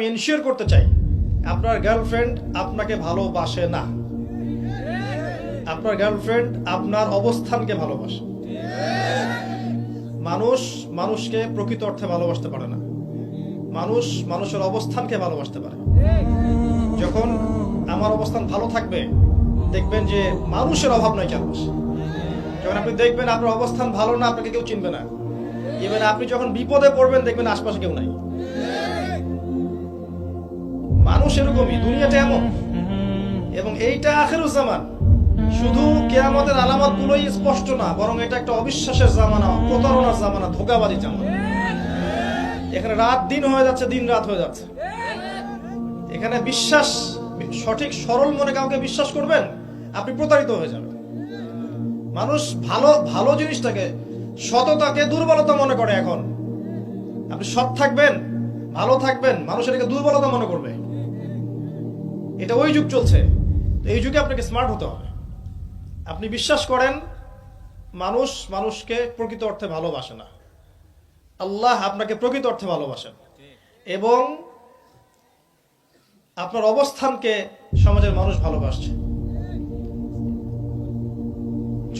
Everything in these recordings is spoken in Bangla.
আমি এনশিওর করতে চাই। আপনার গার্লফ্রেন্ড আপনাকে ভালোবাসে না। আপনার গার্লফ্রেন্ড আপনার অবস্থানকে ভালোবাসে। মানুষ মানুষকে প্রকৃত অর্থে ভালোবাসতে পারে না। মানুষ মানুষের অবস্থানকে ভালোবাসতে পারে। যখন আমার অবস্থান ভালো থাকবে, দেখবেন যে মানুষের অভাব নয় চারপাশে। যখন আপনি দেখবেন আপনার অবস্থান ভালো না, আপনাকে কেউ চিনবে না। ইভেন আপনি যখন বিপদে পড়বেন, দেখবেন আশপাশে কেউ নাই। মানুষ এরকমই দুনিয়াটা এমন। এবং এইটা আখেরুজ্জামান শুধু কেয়ামতের আলামত গুলোই স্পষ্ট না বরং এটা একটা অবিশ্বাসের জামানা প্রতারণার জামানা ধোকাবাজি জামানা। এখানে রাত দিন হয়ে যাচ্ছে দিন রাত হয়ে যাচ্ছে। এখানে বিশ্বাস সঠিক সরল মনে কাউকে বিশ্বাস করবেন আপনি প্রতারিত হয়ে যাবেন। মানুষ ভালো ভালো জিনিসটাকে সততাকে দুর্বলতা মনে করে এখন। আপনি সৎ থাকবেন ভালো থাকবেন মানুষ এটাকে দুর্বলতা মনে করবে। এটা ওই যুগ চলছে। তো এই যুগে আপনাকে স্মার্ট হতে হবে। আপনি বিশ্বাস করেন, মানুষ মানুষকে প্রকৃত অর্থে ভালোবাসে না। আল্লাহ আপনাকে প্রকৃত অর্থে ভালোবাসেন। এবং আপনার অবস্থানকে সমাজের মানুষ ভালোবাসছে।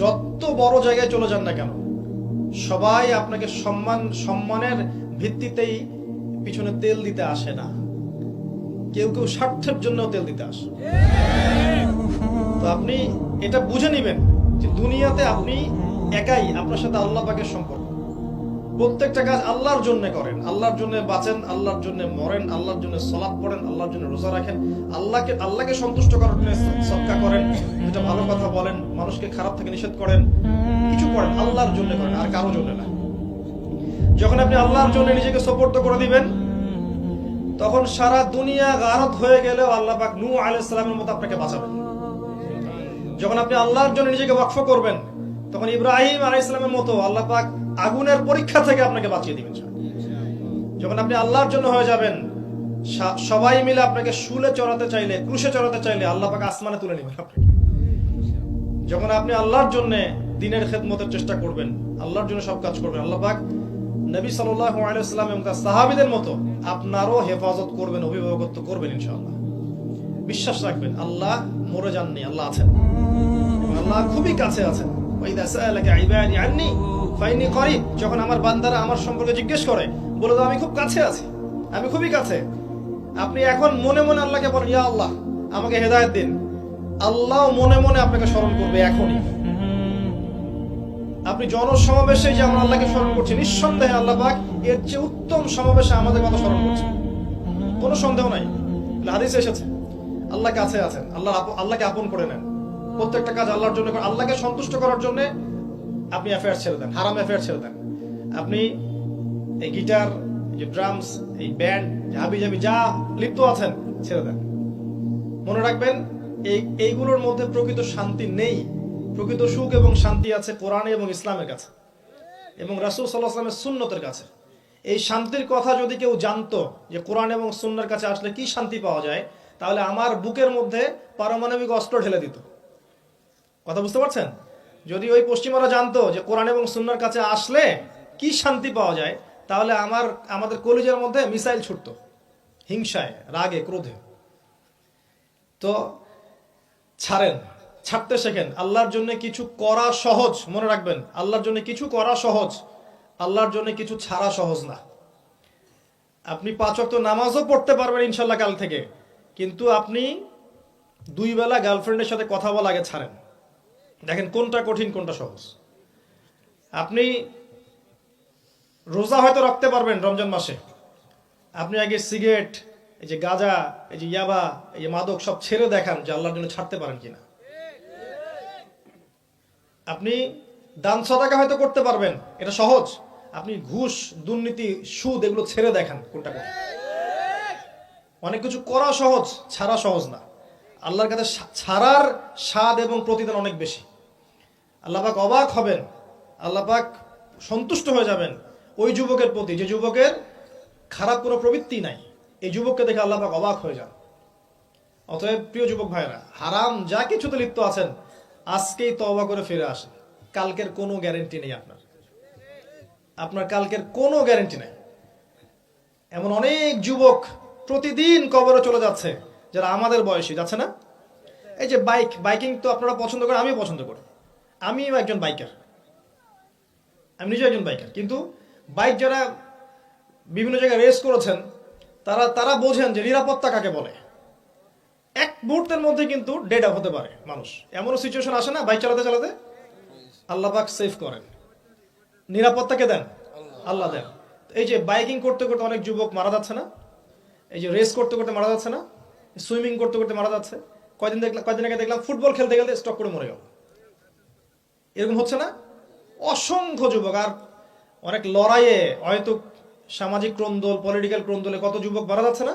যত বড় জায়গায় চলে যান না কেন, সবাই আপনাকে সম্মান, সম্মানের ভিত্তিতেই পিছনে তেল দিতে আসে না। কেউ কেউ স্বার্থের জন্য তেল দিতে আসে। তো আপনি এটা বুঝে নেবেন যে দুনিয়াতে আপনি একাই আপনার সাথে আল্লাহ পাকের সম্পর্ক। প্রত্যেকটা কাজ আল্লাহর জন্য করেন। আল্লাহর জন্য বাঁচেন, আল্লাহর জন্য মরেন, আল্লাহর জন্য সলাপ পড়েন, আল্লাহর জন্য রোজা রাখেন, আল্লাহকে আল্লাহকে সন্তুষ্ট করার জন্য সৎকা করেন, যেটা ভালো কথা বলেন, মানুষকে খারাপ থেকে নিষেধ করেন, কিছু করেন, আল্লাহর জন্য করেন, আর কারও জন্য না। যখন আপনি আল্লাহর জন্য নিজেকে সপোর্ট করে দিবেন তখন সারা দুনিয়া গারত হয়ে গেলেও আল্লাহ পাক নূহ আলাইহিস সালামের মতো আপনাকে বাঁচাবেন যখন আপনি আল্লাহর জন্য নিজেকে ওয়াকফ করবেন, তখন ইব্রাহিম আলাইহিস সালামের মতো আল্লাহ পাক আগুনের পরীক্ষা থেকে আপনাকে বাঁচিয়ে দিবেন। যখন আপনি আল্লাহর জন্য হয়ে যাবেন সবাই মিলে আপনাকে শুলে চড়াতে চাইলে, ক্রুশে চড়াতে চাইলে আল্লাহ পাক আসমানে তুলে নেবেন আপনাকে। যখন আপনি আল্লাহর জন্য দিনের খেদমতের চেষ্টা করবেন, আল্লাহর জন্য সব কাজ করবেন, আল্লাহ পাক নবী সাল্লাম এবং তার সাহাবীদের মতো আপনারও হেফাজত করবেন, অভিভাবকত্ব করবেন ইনশাআল্লাহ। বিশ্বাস রাখবেন, আল্লাহ মরে যাননি আল্লাহ আছেন। আল্লাহ খুবই কাছে আছেন। যখন আমার বান্দারা আমার সম্পর্কে জিজ্ঞেস করে, বলে দাও, আমি খুব কাছে আছি, আমি খুবই কাছে। আপনি এখন মনে মনে আল্লাহকে বলেন, ইয়া আল্লাহ, আমাকে হেদায়েত দিন। আল্লাহ মনে মনে আপনাকে স্মরণ করবে এখনই। আপনি জনসমাবেশে যে আমরা আল্লাহকে স্মরণ করছি, নিঃসন্দেহে আল্লাহ পাক এর চেয়ে উত্তম সমাবেশে আমাদের কথা স্মরণ করছে কোনো সন্দেহ নাই। হাদিসে এসেছে, আল্লাহ কাছে আছেন আল্লাহ আল্লাহকে আপন করে নেন। প্রত্যেকটা কাজ আল্লাহর জন্য আল্লাহকে সন্তুষ্ট করার জন্য আপনি অ্যাফেয়ার ছেড়ে দেন, হারাম অ্যাফেয়ার ছেড়ে দেন। আপনি এই গিটার যে ড্রামস এই ব্যান্ড হাবি জাবি যা লিপ্ত আছেন, ছেড়ে দেন। মনে রাখবেন, এই এইগুলোর মধ্যে প্রকৃত শান্তি নেই। প্রকৃত সুখ এবং শান্তি আছে কোরআনে এবং ইসলামের কাছে। এবং রাসুল সাল্লাহ আসলামের সুন্নতের কাছে। এই শান্তির কথা যদি কেউ জানতো যে কোরআন এবং সুন্নার কাছে আসলে কি শান্তি পাওয়া যায়, তাহলে আমার বুকের মধ্যে পারমাণবিক অস্ত্র ঢেলে দিত। কথা বুঝতে পারছেন? যদি ওই পশ্চিমারা জানতো যে কোরআন এবং সুন্নার কাছে আসলে কি শান্তি পাওয়া যায়, তাহলে আমার, আমাদের কলেজের মধ্যে মিসাইল ছুটতো। হিংসায়, রাগে, ক্রোধে। তো ছাড়েন। ছাড়তে শেখেন। আল্লাহর জন্য কিছু করা সহজ, মনে রাখবেন, আল্লাহর জন্য কিছু করা সহজ, আল্লাহর জন্য কিছু ছাড়া সহজ না। আপনি পাঁচ ওয়াক্ত নামাজও পড়তে পারবেন ইনশাল্লাহ কাল থেকে, কিন্তু আপনি দুই বেলা গার্লফ্রেন্ডের সাথে কথা বলা আগে ছাড়েন। দেখেন কোনটা কঠিন, কোনটা সহজ। আপনি রোজা হয়তো রাখতে পারবেন রমজান মাসে। আপনি আগে সিগারেট, এই যে গাঁজা, এই যে ইয়াবা, এই যে মাদক সব ছেড়ে দেখান যে আল্লাহর জন্য ছাড়তে পারেন কিনা। আপনি দান সদাকা হয়তো করতে পারবেন, এটা সহজ। আপনি ঘুষ, দুর্নীতি, সুদ এগুলো ছেড়ে দেখান কোনটা কোন অনেক কিছু করা সহজ, ছাড়া সহজ না। আল্লাহর কাছে ছাড়ার স্বাদ এবং প্রতিদান অনেক বেশি। আল্লাহ পাক অবাক হবেন, আল্লাহ পাক সন্তুষ্ট হয়ে যাবেন ওই যুবকের প্রতি। যে যুবকের খারাপ কোনো প্রবৃত্তি নাই, এই যুবককে দেখে আল্লাহ পাক অবাক হয়ে যান। অতএব প্রিয় যুবক ভাইরা হারাম যা কিছুতে লিপ্ত আছেন আজকেই তওবা করে ফিরে আসেন কালকের কোনো গ্যারেন্টি নেই আপনার। আপনার কালকের কোনো গ্যারেন্টি নেই। এমন অনেক যুবক প্রতিদিন কবরে চলে যাচ্ছে, যারা আমাদের বয়সী, যাচ্ছে না? এই যে বাইক বাইকিং তো আপনারা পছন্দ করেন, আমিও পছন্দ করি। আমিও একজন বাইকার আমি নিজেও একজন বাইকার কিন্তু বাইক যারা বিভিন্ন জায়গায় রেস করেছেন, তারা তারা বোঝেন যে নিরাপত্তা কাকে বলে। এক মুহূর্তের মধ্যে কিন্তু ডেড আপ হতে পারে মানুষ। এমনও সিচুয়েশন আসে না বাইক চালাতে চালাতে? আল্লাহ পাক সেভ করেন। নিরাপত্তাকে দেন? আল্লাহ। দেন। এই যে বাইকিং করতে করতে অনেক যুবক মারা যাচ্ছে না এই যে রেস করতে করতে মারা যাচ্ছে না সুইমিং করতে করতে মারা যাচ্ছে কয়দিন দেখলাম কয়দিন আগে দেখলাম ফুটবল খেলতে খেলতে স্টক করে মরে গেল। এরকম হচ্ছে না? অসংখ্য যুবক আর অনেক লড়াইয়ে হয়তো সামাজিক ক্রন্দল পলিটিক্যাল ক্রন্দলে কত যুবক মারা যাচ্ছে না?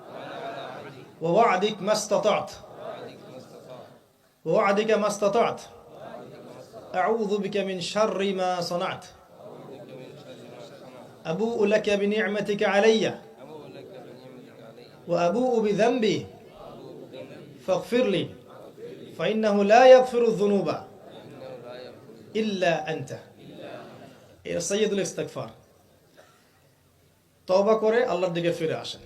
ووعدك ما استطعت ووعدك ما استطعت أعوذ بك من شر ما صنعت أبوء لك بنعمتك علي وأبوء بذنبي فاغفر لي فإنه لا يغفر الذنوب إلا أنت এর সৈয়দুল ইস্তেগফার তওবা করে আল্লাহর দিকে ফিরে আসেন